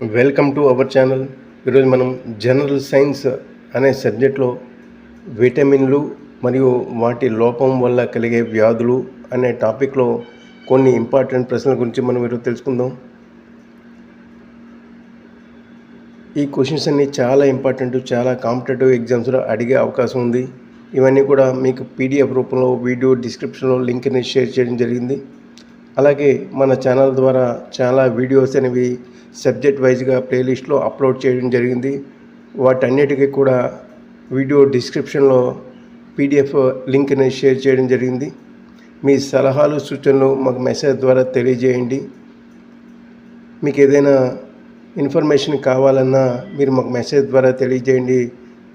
Welcome to our channel ఈరోజు మనం general science అనే సబ్జెక్ట్లో విటమిన్లు మరియు వాటి లోపం వల్ల కలిగే వ్యాధులు అనే టాపిక్లో కొన్ని ఇంపార్టెంట్ ప్రశ్నల గురించి మనం ఈరోజు తెలుసుకుందాం. ఈ క్వశ్చన్స్ అన్ని చాలా ఇంపార్టెంట్ చాలా కాంపిటేటివ్ ఎగ్జామ్స్లో అడిగే అవకాశం ఉంది. ఇవన్నీ కూడా మీకు పీడిఎఫ్ రూపంలో వీడియో డిస్క్రిప్షన్లో లింక్ని షేర్ చేయడం జరిగింది. అలాగే మన ఛానల్ ద్వారా చాలా వీడియోస్ అనేవి సబ్జెక్ట్ వైజ్గా ప్లేలిస్ట్లో అప్లోడ్ చేయడం జరిగింది. వాటన్నిటికీ కూడా వీడియో డిస్క్రిప్షన్లో పీడిఎఫ్ లింక్ని షేర్ చేయడం జరిగింది. మీ సలహాలు సూచనలు మాకు మెసేజ్ ద్వారా తెలియజేయండి. మీకు ఏదైనా ఇన్ఫర్మేషన్ కావాలన్నా మీరు మాకు మెసేజ్ ద్వారా తెలియజేయండి.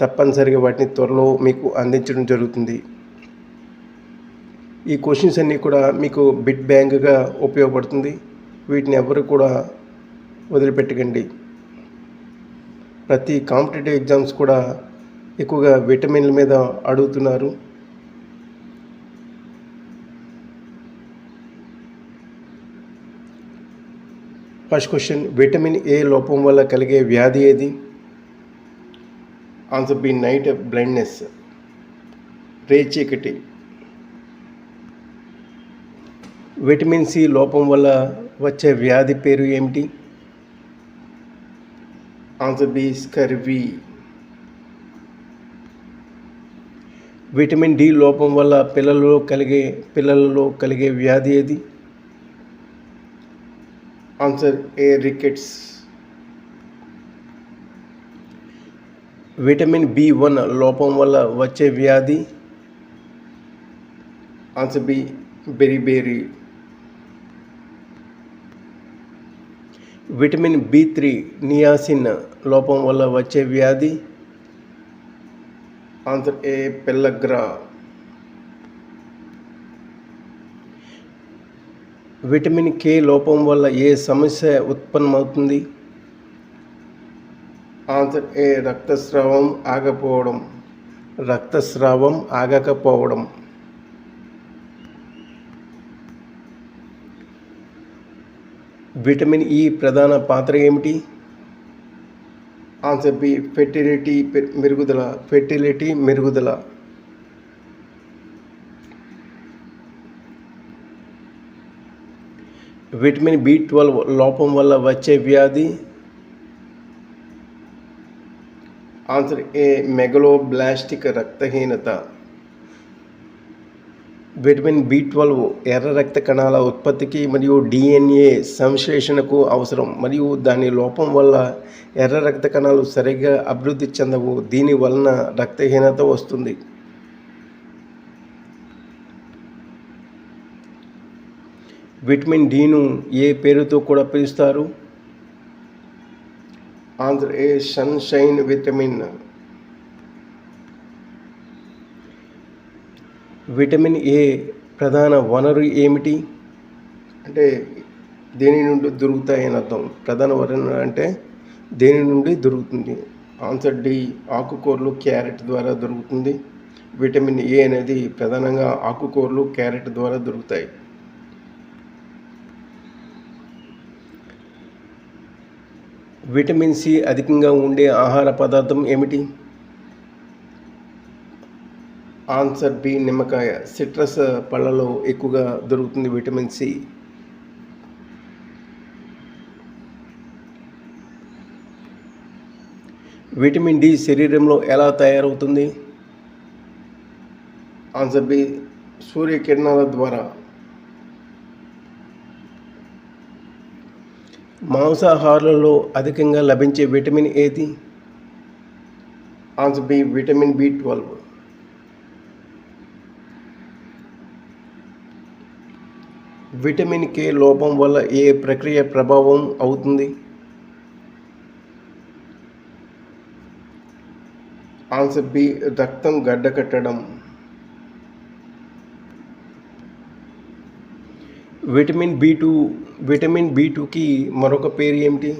తప్పనిసరిగా వాటిని త్వరలో మీకు అందించడం జరుగుతుంది. ఈ క్వశ్చన్స్ అన్నీ కూడా మీకు బిట్ బ్యాంక్గా ఉపయోగపడుతుంది. వీటిని ఎవరు కూడా వదిలిపెట్టకండి. ప్రతి కాంపిటేటివ్ ఎగ్జామ్స్ కూడా ఎక్కువగా విటమిన్ల మీద అడుగుతున్నారు. ఫస్ట్ క్వశ్చన్ విటమిన్ ఏ లోపం వల్ల కలిగే వ్యాధి ఏది? ఆన్సర్ బి నైట్ బ్లైండ్నెస్ రేచీకటి. విటమిన్ సి లోపం వల్ల వచ్చే వ్యాధి పేరు ఏమిటి? Answer B scurvy. Vitamin D లోపం వల్ల పిల్లలలో కలిగే పిల్లలలో కలిగే వ్యాధి ఏది? Answer A rickets. Vitamin B one లోపం వల్ల వచ్చే వ్యాధి? Answer B beri vitamin B three niacin లోపం వల్ల వచ్చే వ్యాధి? ఆన్సర్ ఏ పెల్లగ్రా. విటమిన్ కే లోపం వల్ల ఏ సమస్య ఉత్పన్నమవుతుంది? ఆన్సర్ ఏ రక్తస్రావం ఆగపోవడం. రక్తస్రావం ఆగకపోవడం. విటమిన్ ఈ ప్రధాన పాత్ర ఏమిటి? ఆన్సర్ బి ఫెర్టిలిటీ పె- మెరుగుదల ఫెర్టిలిటీ మెరుగుదల. విటమిన్ బి ట్వెల్వ్ లోపం వల్ల వచ్చే వ్యాధి? ఆన్సర్ ఏ మెగలోబ్లాస్టిక్ రక్తహీనత. విటమిన్ బి ట్వెల్వ్ ఎర్ర రక్త కణాల ఉత్పత్తికి మరియు డిఎన్ఏ సంశ్లేషణకు అవసరం. మరియు దాని లోపం వల్ల ఎర్ర రక్త కణాలు సరిగ్గా అభివృద్ధి చెందవు. దీని వలన రక్తహీనత వస్తుంది. విటమిన్ డిను ఏ పేరుతో కూడా పిలుస్తారు? Andhra A sunshine vitamin vitamin A ప్రధాన వనరు ఏమిటి? అంటే దేని నుండి దొరుకుతాయని అర్థం. ప్రధాన వనరు అంటే దేని నుండి దొరుకుతుంది? ఆన్సర్ డి ఆకుకూరలు క్యారెట్ ద్వారా దొరుకుతుంది. విటమిన్ ఏ అనేది ప్రధానంగా ఆకుకూరలు క్యారెట్ ద్వారా దొరుకుతాయి. విటమిన్ సి అధికంగా ఉండే ఆహార పదార్థం ఏమిటి? ఆన్సర్ బి నిమ్మకాయ. సిట్రస్ పళ్ళలో ఎక్కువగా దొరుకుతుంది విటమిన్ సి. విటమిన్ డి శరీరంలో ఎలా తయారవుతుంది? ఆన్సర్ బి సూర్యకిరణాల ద్వారా. మాంసాహారాలలో అధికంగా లభించే విటమిన్ ఏది? Answer B vitamin B twelve. Vitamin K లోపం వల్ల ఏ ప్రక్రియ ప్రభావం అవుతుంది? ఆన్సర్ బి రక్తం గడ్డకట్టడం vitamin B two vitamin B టూకి మరొక పేరు ఏమిటి?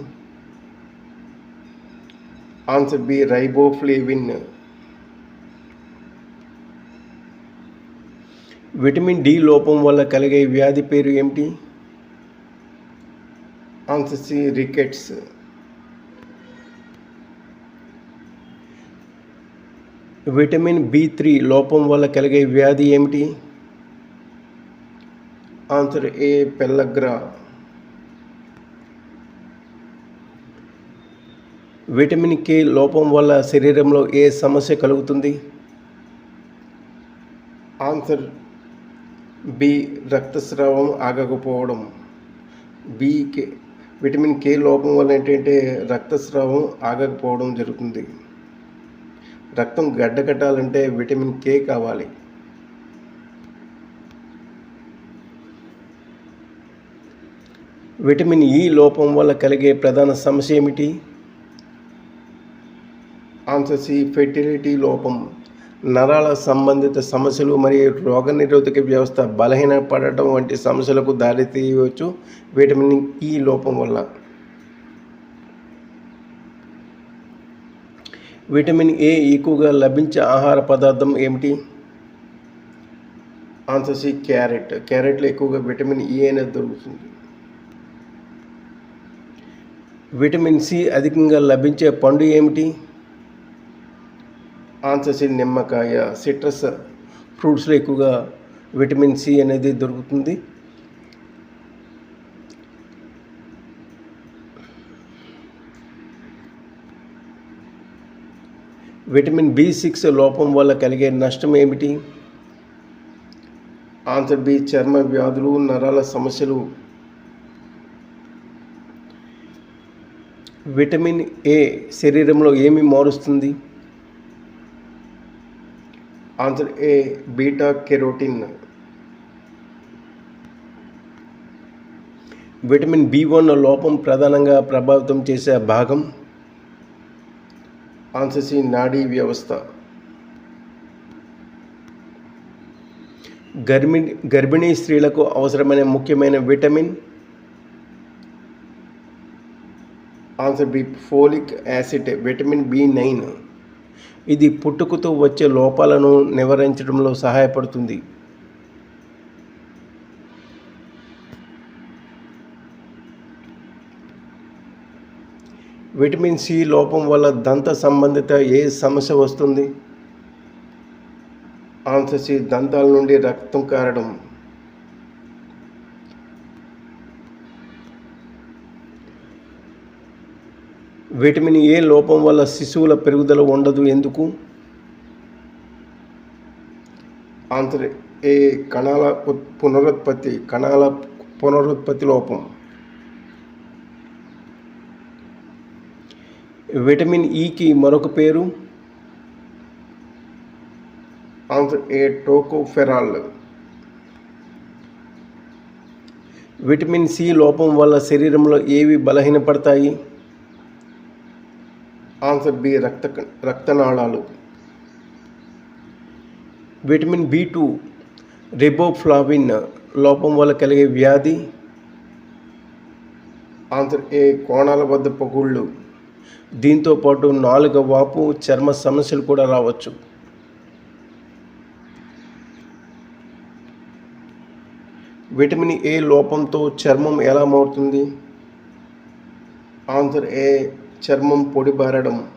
Answer B riboflavin. Vitamin D లోపం వల్ల కలిగే వ్యాధి పేరు ఏమిటి? Answer C rickets vitamin B three లోపం వల్ల కలిగే వ్యాధి ఏమిటి? ఆన్సర్ ఏ పెల్లగ్రా విటమిన్ కే లోపం వల్ల శరీరంలో ఏ సమస్య కలుగుతుంది? ఆన్సర్ బి రక్తస్రావం ఆగకపోవడం. బి కే విటమిన్ కే లోపం వల్ల ఏంటంటే రక్తస్రావం ఆగకపోవడం జరుగుతుంది. రక్తం గడ్డకట్టాలంటే విటమిన్ కే కావాలి. విటమిన్ ఈ లోపం వల్ల కలిగే ప్రధాన సమస్య ఏమిటి? ఆన్సర్ సి ఫెర్టిలిటీ లోపం. నరాల సంబంధిత సమస్యలు మరియు రోగనిరోధక వ్యవస్థ బలహీనపడటం వంటి సమస్యలకు దారితీయవచ్చు విటమిన్ ఈ లోపం వల్ల. విటమిన్ ఏ ఎక్కువగా లభించే ఆహార పదార్థం ఏమిటి? Answer C carrot. క్యారెట్లో ఎక్కువగా విటమిన్ ఈ అనేది దొరుకుతుంది. విటమిన్ సి అధికంగా లభించే పండు ఏమిటి? ఆన్సర్ నిమ్మకాయ సిట్రస్ ఫ్రూట్స్లో ఎక్కువగా విటమిన్ సి అనేది దొరుకుతుంది. విటమిన్ బి సిక్స్ లోపం వల్ల కలిగే నష్టం ఏమిటి? ఆన్సర్ బి చర్మ వ్యాధులు నరాల సమస్యలు. విటమిన్ ఏ శరీరంలో ఏమి మారుస్తుంది? Answer A beta carotene. Vitamin B one లోపం ప్రధానంగా ప్రభావితం చేసే భాగం. ఆన్సర్ సి నాడీ వ్యవస్థ. గర్భిణి గర్భిణీ స్త్రీలకు అవసరమైన ముఖ్యమైన vitamin. Answer B folic acid vitamin B nine. ఇది పుట్టుకతో వచ్చే లోపాలను నివారించడంలో సహాయపడుతుంది. విటమిన్ సి లోపం వల్ల దంత సంబంధిత ఏ సమస్య వస్తుంది? ఆన్సర్ సి దంతాల నుండి రక్తం కారడం. విటమిన్ ఏ లోపం వల్ల శిశువుల పెరుగుదల ఉండదు ఎందుకు? ఆన్సర్ ఏ కణాల పునరుత్పత్తి కణాల పునరుత్పత్తి లోపం. విటమిన్ e ఈకి మరొక పేరు? Answer A tocopherol. Vitamin C లోపం వల్ల శరీరంలో ఏవి బలహీనపడతాయి? ఆన్సర్ బి రక్త రక్తనాళాలు. విటమిన్ బి టూ రిబోఫ్లావిన్ లోపం వల్ల కలిగే వ్యాధి. ఆన్సర్ ఏ కోణాల వద్ద పగుళ్ళు. దీంతో పాటు నాలుక వాపు చర్మ సమస్యలు కూడా రావచ్చు. విటమిన్ ఏ లోపంతో చర్మం ఎలా మారుతుంది? ఆన్సర్ ఏ చర్మం పొడిబారడం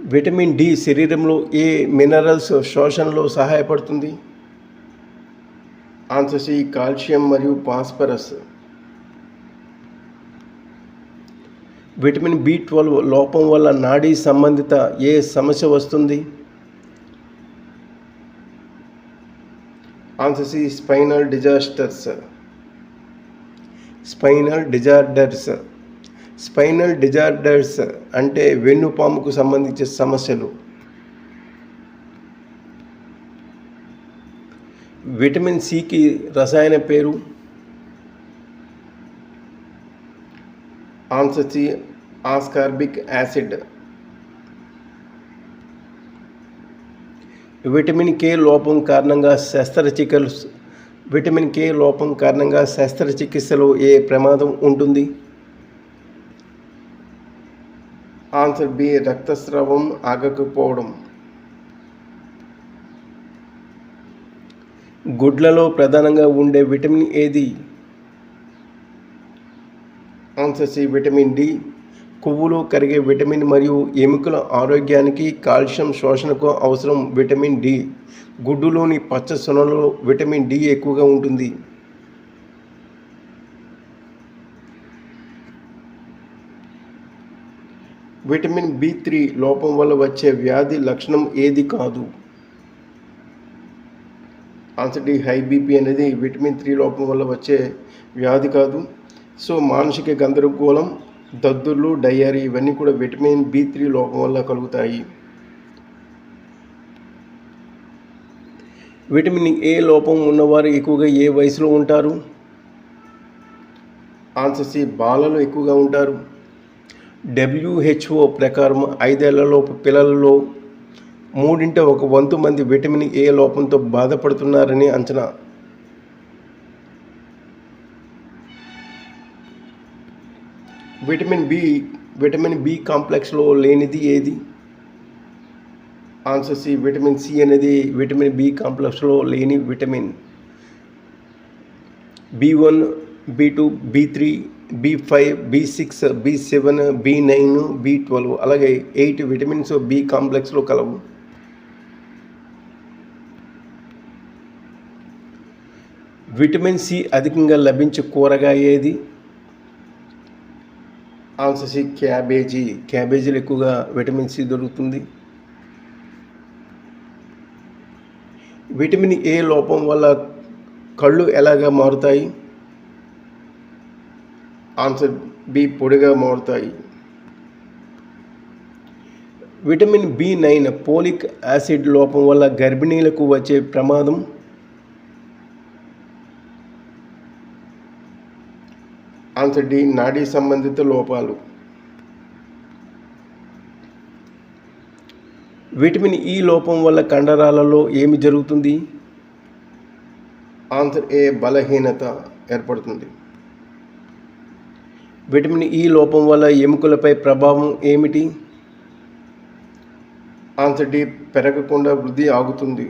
విటమిన్ డి శరీరంలో ఏ మినరల్స్ శోషణలో సహాయపడుతుంది? ఆన్సర్ సి కాల్షియం మరియు ఫాస్ఫరస్. విటమిన్ బి ట్వెల్వ్ లోపం వల్ల నాడీ సంబంధిత ఏ సమస్య వస్తుంది? Answer C spinal disasters. Spinal disorders. Spinal disorders అంటే వెన్నుపాముకు సంబంధించిన సమస్యలు. విటమిన్ సికి రసాయన పేరు. Answer C ascorbic acid. Vitamin K లోపం కారణంగా శస్త్రచికిత్స విటమిన్ కే లోపం కారణంగా శస్త్రచికిత్సలో ఏ ప్రమాదం ఉంటుంది? ఆన్సర్ బి రక్తస్రావం ఆగకపోవడం. గుడ్లలో ప్రధానంగా ఉండే విటమిన్ ఏది? Answer C vitamin D. కొవ్వులో కరిగే విటమిన్ మరియు ఎముకల ఆరోగ్యానికి కాల్షియం శోషణకు అవసరం విటమిన్ డి. గుడ్డులోని పచ్చ సొనలో విటమిన్ డి ఎక్కువగా ఉంటుంది. విటమిన్ బి త్రీ లోపం వల్ల వచ్చే వ్యాధి లక్షణం ఏది కాదు? ఆన్సర్ డి హై బీపీ అనేది విటమిన్ త్రీ లోపం వల్ల వచ్చే వ్యాధి కాదు. సో మానసిక గందరగోళం దద్దుర్లు డయరీ ఇవన్నీ కూడా విటమిన్ బి త్రీ లోపం వల్ల కలుగుతాయి. విటమిన్ ఏ లోపం ఉన్నవారు ఎక్కువగా ఏ వయసులో ఉంటారు? ఆన్సర్ సి బాలలు ఎక్కువగా ఉంటారు. డబ్ల్యూహెచ్ఓ ప్రకారం ఐదేళ్ళలోపు పిల్లలలో మూడింట ఒక వంతు మంది విటమిన్ ఏ లోపంతో బాధపడుతున్నారని అంచనా. విటమిన్ బి విటమిన్ బి కాంప్లెక్స్లో లేనిది ఏది? ఆన్సర్ సి విటమిన్ సి అనేది విటమిన్ బి కాంప్లెక్స్లో లేని vitamin B one B two B three B five B six B seven B nine B twelve అలాగే ఎయిట్ విటమిన్స్ బి కాంప్లెక్స్లో కలవు. విటమిన్ సి అధికంగా లభించే కూరగాయ ఏది? ఆన్సర్ సి క్యాబేజీ క్యాబేజీలు ఎక్కువగా విటమిన్ సి దొరుకుతుంది. విటమిన్ ఏ లోపం వల్ల కళ్ళు ఎలాగా మారుతాయి? ఆన్సర్ బి పొడిగా మారుతాయి. Vitamin B nine folic acid లోపం వల్ల గర్భిణీలకు వచ్చే ప్రమాదం ఆన్సర్ డి నాడీ సంబంధిత లోపాలు. విటమిన్ ఈ లోపం వల్ల కండరాలలో ఏమి జరుగుతుంది? ఆన్సర్ ఏ బలహీనత ఏర్పడుతుంది. విటమిన్ ఈ లోపం వల్ల ఎముకలపై ప్రభావం ఏమిటి? ఆన్సర్ డి పెరగకుండా వృద్ధి ఆగుతుంది.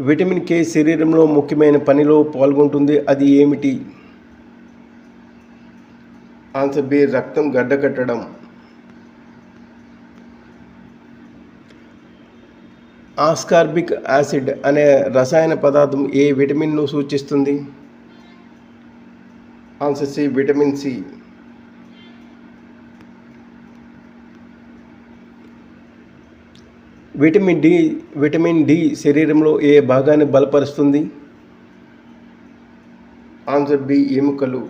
విటమిన్ కే శరీరంలో ముఖ్యమైన పనిలో పాల్గొంటుంది. అది ఏమిటి? ఆన్సర్ బి రక్తం గడ్డకట్టడం ఆస్కార్బిక్ యాసిడ్ అనే రసాయన పదార్థం ఏ విటమిన్ను సూచిస్తుంది? Answer C vitamin C. Vitamin D vitamin D శరీరంలో ఏ భాగాన్ని బలపరుస్తుంది? ఆన్సర్ బి ఎముకలు.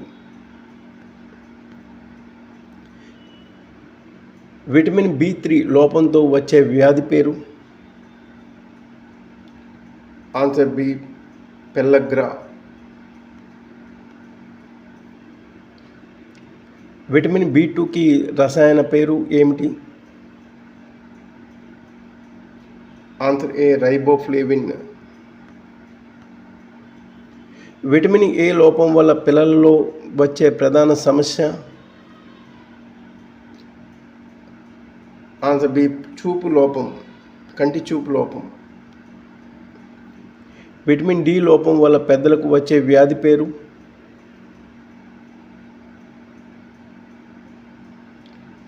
విటమిన్ బి త్రీ లోపంతో వచ్చే వ్యాధి పేరు? Answer B pellagra vitamin B టూకి రసాయన పేరు ఏమిటి? Answer A? Riboflavin. Vitamin A లోపం వల్ల పిల్లల్లో వచ్చే ప్రధాన సమస్య? ఆన్సర్ బి చూపు లోపం కంటి చూపు లోపం. విటమిన్ డి లోపం వల్ల పెద్దలకు వచ్చే వ్యాధి పేరు?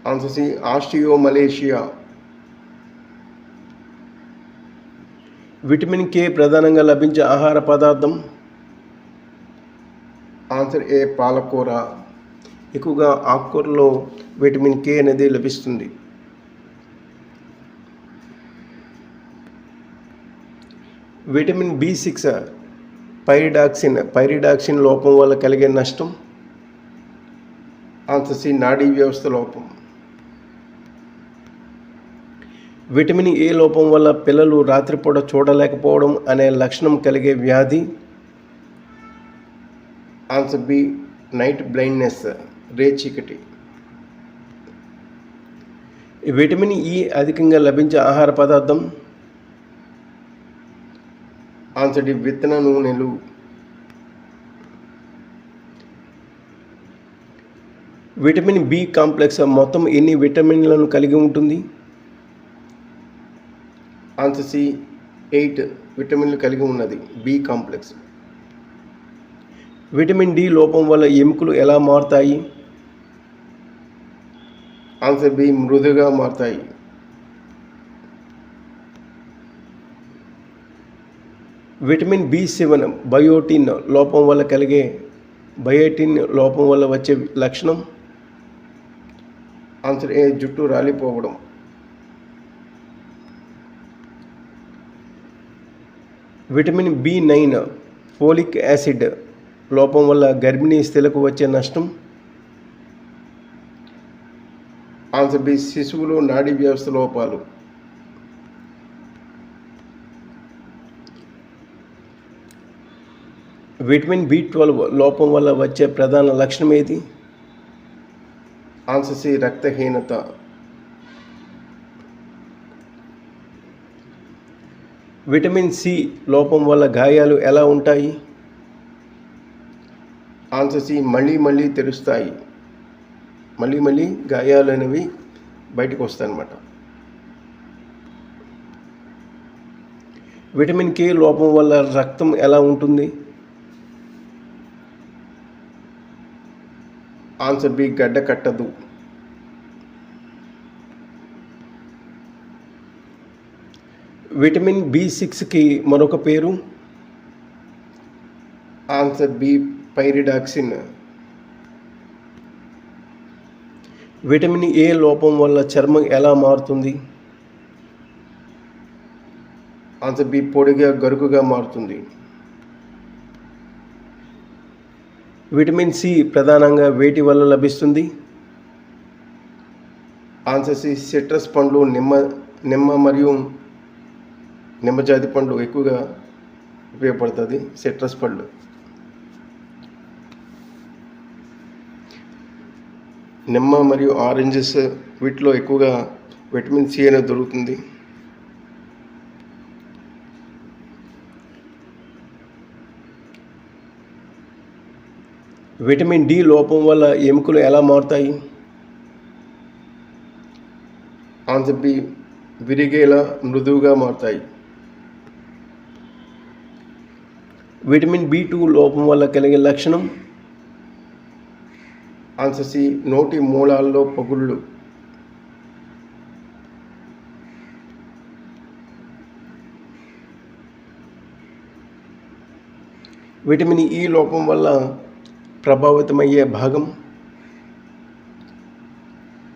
Answer C osteomalacia vitamin K ప్రధానంగా లభించే ఆహార పదార్థం? ఆన్సర్ ఏ పాలకూర. ఎక్కువగా ఆకుకూరలో విటమిన్ కే అనేది లభిస్తుంది. Vitamin B six pyridoxine. Pyridoxine లోపం వల్ల కలిగే నష్టం? ఆన్సర్ సి నాడీ వ్యవస్థ లోపం. విటమిన్ ఏ లోపం వల్ల పిల్లలు రాత్రిపూట చూడలేకపోవడం అనే లక్షణం కలిగే వ్యాధి ఆన్సర్ బి నైట్ బ్లైండ్నెస్ రే చీకటి. విటమిన్ ఈ అధికంగా లభించే ఆహార పదార్థం? ఆన్సర్ డి విత్తన నూనెలు. విటమిన్ బి కాంప్లెక్స్ మొత్తం ఎన్ని విటమిన్లను కలిగి ఉంటుంది? ఆన్సర్ సి ఎయిట్ విటమిన్లు కలిగి ఉన్నది బి కాంప్లెక్స్. విటమిన్ డి లోపం వల్ల ఎముకలు ఎలా మారుతాయి? ఆన్సర్ బి మృదుగా మారుతాయి. విటమిన్ బి సెవెన్ బయోటిన్ లోపం వల్ల కలిగే బయోటిన్ లోపం వల్ల వచ్చే లక్షణం? ఆన్సర్ ఏ జుట్టు రాలిపోవడం. Vitamin B nine folic acid లోపం వల్ల గర్భిణీ స్త్రీలకు వచ్చే నష్టం? ఆన్సర్ బి శిశువులో నాడీ వ్యవస్థ లోపాలు. విటమిన్ బి ట్వెల్వ్ లోపం వల్ల వచ్చే ప్రధాన లక్షణం ఏది? ఆన్సర్ సి రక్తహీనత. విటమిన్ సి లోపం వల్ల గాయాలు ఎలా ఉంటాయి? ఆన్సర్ సి మళ్ళీ మళ్ళీ తెరుస్తాయి. మళ్ళీ మళ్ళీ గాయాలు అనేవి బయటకు వస్తాయన్నమాట. విటమిన్ కే లోపం వల్ల రక్తం ఎలా ఉంటుంది? ఆన్సర్ బి గడ్డ కట్టదు. విటమిన్ బి సిక్స్కి మరొక పేరు? Answer B pyridoxine. Vitamin A లోపం వల్ల చర్మం ఎలా మారుతుంది? ఆన్సర్ బి పొడిగా గరుకుగా మారుతుంది. విటమిన్ సి ప్రధానంగా వేటి వల్ల లభిస్తుంది? ఆన్సర్ సి సిట్రస్ పండ్లు నిమ్మ నిమ్మ మరియు నిమ్మజాతి పండ్లు పండు ఎక్కువగా ఉపయోగపడుతుంది సిట్రస్ పండ్లు నిమ్మ మరియు ఆరెంజెస్ వీటిలో ఎక్కువగా విటమిన్ సి అనేది దొరుకుతుంది. విటమిన్ డి లోపం వల్ల ఎముకలు ఎలా మారుతాయి? ఆన్సర్ బి విరిగేలా మృదువుగా మారుతాయి. విటమిన్ బి టూ లోపం వల్ల కలిగే లక్షణం? ఆన్సర్ సి నోటి మూలాల్లో పగుళ్ళు. విటమిన్ ఈ లోపం వల్ల ప్రభావితమయ్యే భాగం?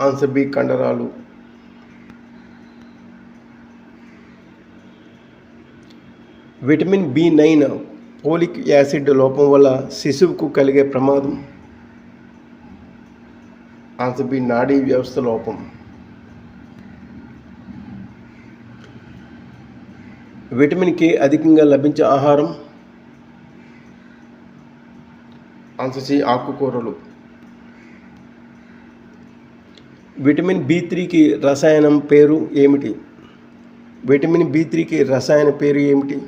ఆన్సర్ బి కండరాలు. Vitamin B nine folic acid లోపం వల్ల శిశువుకు కలిగే ప్రమాదం. ఆన్సర్ బి నాడీ వ్యవస్థ లోపం. విటమిన్ కే అధికంగా లభించే ఆహారం. ఆన్సర్ సి ఆకుకూరలు. విటమిన్ బి త్రీకి రసాయనం పేరు ఏమిటి? విటమిన్ బి త్రీకి రసాయన పేరు ఏమిటి?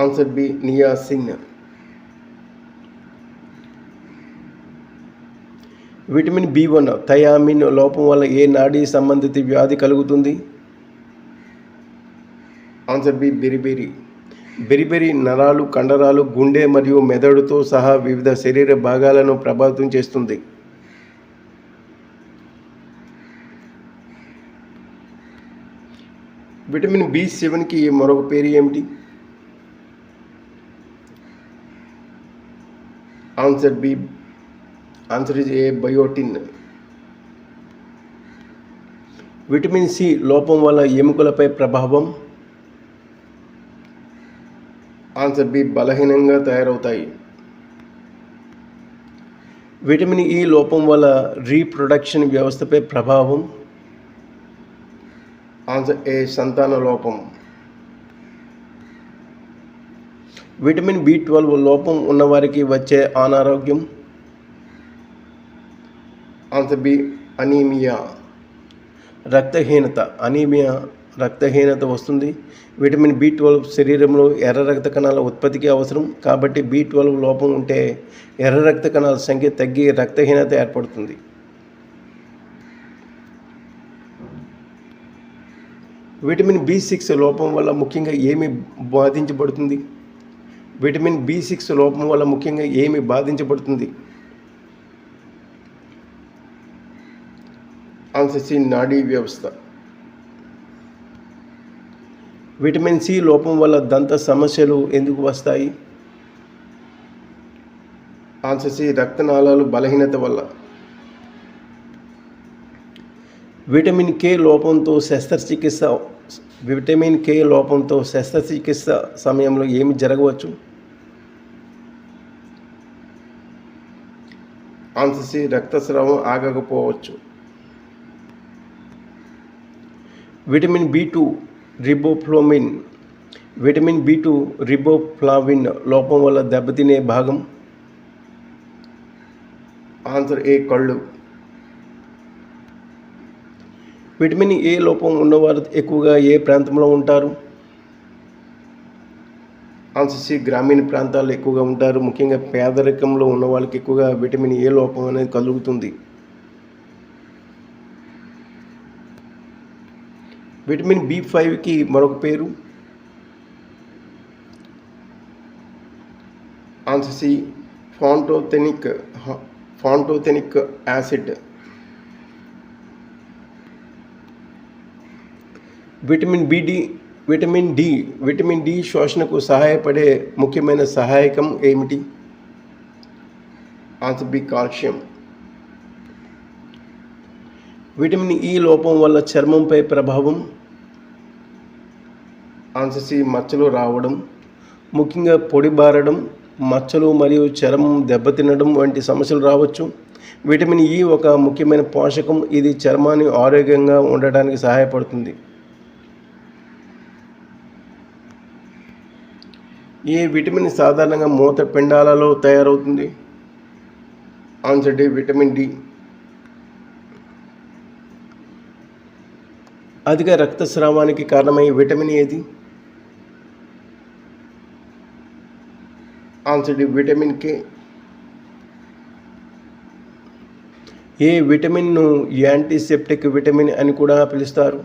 ఆన్సర్ బి సింగ్. విటమిన్ బి వన్ థయామిన్ లోపం వల్ల ఏ నాడీ సంబంధిత వ్యాధి కలుగుతుంది? Answer B beriberi. బెరిబెరి నరాలు కండరాలు గుండె మరియు మెదడుతో సహా వివిధ శరీర భాగాలను ప్రభావితం చేస్తుంది. విటమిన్ బి సెవెన్కి మరొక పేరు ఏమిటి? Answer B answer is A biotin. Vitamin C లోపం వల్ల ఎముకలపై ప్రభావం. ఆన్సర్ బి బలహీనంగా తయారవుతాయి. విటమిన్ ఈ లోపం వల్ల రీప్రొడక్షన్ వ్యవస్థపై ప్రభావం. ఆన్సర్ ఏ సంతాన లోపం. విటమిన్ బి ట్వెల్వ్ లోపం ఉన్నవారికి వచ్చే అనారోగ్యం? Answer B anaemia. రక్తహీనత. అనీమియా రక్తహీనత వస్తుంది. విటమిన్ బి ట్వెల్వ్ శరీరంలో ఎర్ర రక్త కణాల ఉత్పత్తికి అవసరం. కాబట్టి బి ట్వెల్వ్ లోపం ఉంటే ఎర్ర రక్త కణాల సంఖ్య తగ్గి రక్తహీనత ఏర్పడుతుంది. విటమిన్ బి సిక్స్ లోపం వల్ల ముఖ్యంగా ఏమి బాధించబడుతుంది? విటమిన్ బి సిక్స్ లోపం వల్ల ముఖ్యంగా ఏమి బాధించబడుతుంది? ఆన్సర్ సి నాడీ వ్యవస్థ. విటమిన్ సి లోపం వల్ల దంత సమస్యలు ఎందుకు వస్తాయి? ఆన్సర్ సి రక్తనాళాలు బలహీనత వల్ల. విటమిన్ కే లోపంతో శస్త్రచికిత్స విటమిన్ కే లోపంతో శస్త్రచికిత్స సమయంలో ఏమి జరగవచ్చు? ఆన్సర్ రక్తస్రావం ఆగకపోవచ్చు. Vitamin B two riboflavin vitamin B two riboflavin లోపం వల్ల దెబ్బతినే భాగం. ఆన్సర్ ఏ కళ్ళు. విటమిన్ ఏ లోపం ఉన్నవారు ఎక్కువగా ఏ ప్రాంతంలో ఉంటారు? ఆల్సిసి గ్రామీణ ప్రాంతాల్లో ఎక్కువగా ఉంటారు. ముఖ్యంగా పేదరికంలో ఉన్న వాళ్ళకి ఎక్కువగా విటమిన్ ఏ లోపం అనేది కలుగుతుంది. విటమిన్ బి ఫైవ్కి మరొక పేరు. Answer C pantothenic pantothenic acid. Vitamin బిడి విటమిన్ డి విటమిన్ డి శోషణకు సహాయపడే ముఖ్యమైన సహాయకం ఏమిటి? Answer B calcium. Vitamin E లోపం వల్ల చర్మంపై ప్రభావం. ఆన్సర్ సి మచ్చలు రావడం. ముఖ్యంగా పొడి బారడం మచ్చలు మరియు చర్మం దెబ్బతినడం వంటి సమస్యలు రావచ్చు. విటమిన్ ఈ ఒక ముఖ్యమైన పోషకం. ఇది చర్మాన్ని ఆరోగ్యంగా ఉండటానికి సహాయపడుతుంది. ఈ విటమిన్ సాధారణంగా మూత పిండాలలో తయారవుతుంది. ఆన్సర్ డి విటమిన్ డి అధిక రక్తస్రావానికి కారణమయ్యే విటమిన్ ఏది? ఆన్సర్ డి విటమిన్ కే ఏ విటమిన్ను యాంటీసెప్టిక్ విటమిన్ అని కూడా పిలుస్తారు?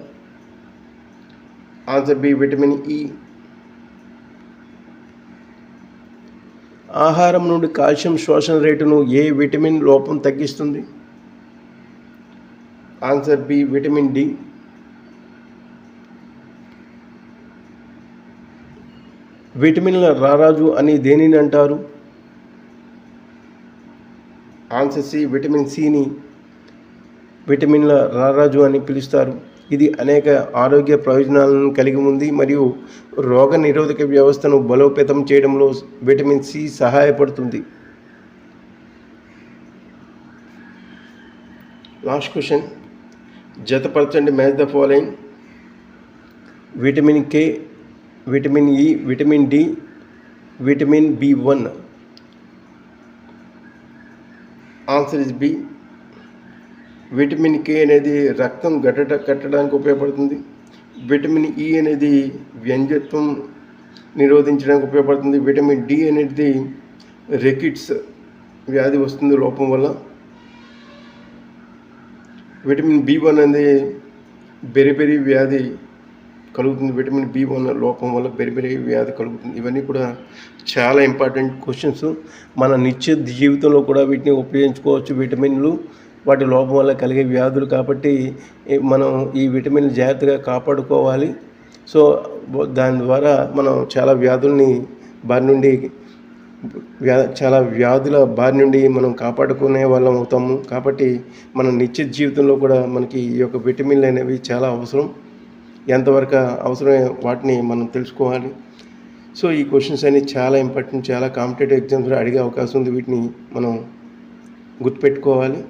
ఆన్సర్ బి విటమిన్ ఈ ఆహారం నుండి కాల్షియం శోషణ రేటును ఏ విటమిన్ లోపం తగ్గిస్తుంది? Answer B vitamin D. విటమిన్ల రారాజు అని దేనిని అంటారు? ఆన్సర్ సి విటమిన్ సిని విటమిన్ల రారాజు అని పిలుస్తారు. ఇది అనేక ఆరోగ్య ప్రయోజనాలను కలిగి ఉంది మరియు రోగ నిరోధక వ్యవస్థను బలోపేతం చేయడంలో విటమిన్ సి సహాయపడుతుంది. Last question జతపరచండి match the following vitamin K vitamin E vitamin D vitamin B one answer is B vitamin K అనేది రక్తం గట్టట కట్టడానికి ఉపయోగపడుతుంది. విటమిన్ ఈ అనేది వ్యంజత్వం నిరోధించడానికి ఉపయోగపడుతుంది. విటమిన్ డి అనేది రెకిట్స్ వ్యాధి వస్తుంది లోపం వల్ల. విటమిన్ బి వన్ అనేది బెరిబెరి వ్యాధి కలుగుతుంది. విటమిన్ బి వన్ లోపం వల్ల బెరిబెరి వ్యాధి కలుగుతుంది. ఇవన్నీ కూడా చాలా ఇంపార్టెంట్ క్వశ్చన్స్. మన నిత్య జీవితంలో కూడా వీటిని ఉపయోగించుకోవచ్చు విటమిన్లు. వాటి లోపం వల్ల కలిగే వ్యాధులు కాబట్టి మనం ఈ విటమిన్ జాగ్రత్తగా కాపాడుకోవాలి. సో దాని ద్వారా మనం చాలా వ్యాధుల్ని బారి నుండి వ్యా చాలా వ్యాధుల బారి నుండి మనం కాపాడుకునే వాళ్ళం అవుతాము. కాబట్టి మన నిత్య జీవితంలో కూడా మనకి ఈ యొక్క విటమిన్లు అనేవి చాలా అవసరం. ఎంతవరకు అవసరమే వాటిని మనం తెలుసుకోవాలి. సో ఈ క్వశ్చన్స్ అన్ని చాలా ఇంపార్టెంట్ చాలా కాంపిటేటివ్ ఎగ్జామ్స్లో అడిగే అవకాశం ఉంది. వీటిని మనం గుర్తుపెట్టుకోవాలి.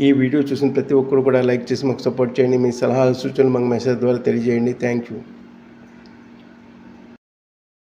ఈ వీడియో చూసిన ప్రతి ఒక్కరు కూడా లైక్ చేసి మాకు సపోర్ట్ చేయండి. మీ సలహాలు సూచనలు మాకు మెసేజ్ ద్వారా తెలియజేయండి. Thank you.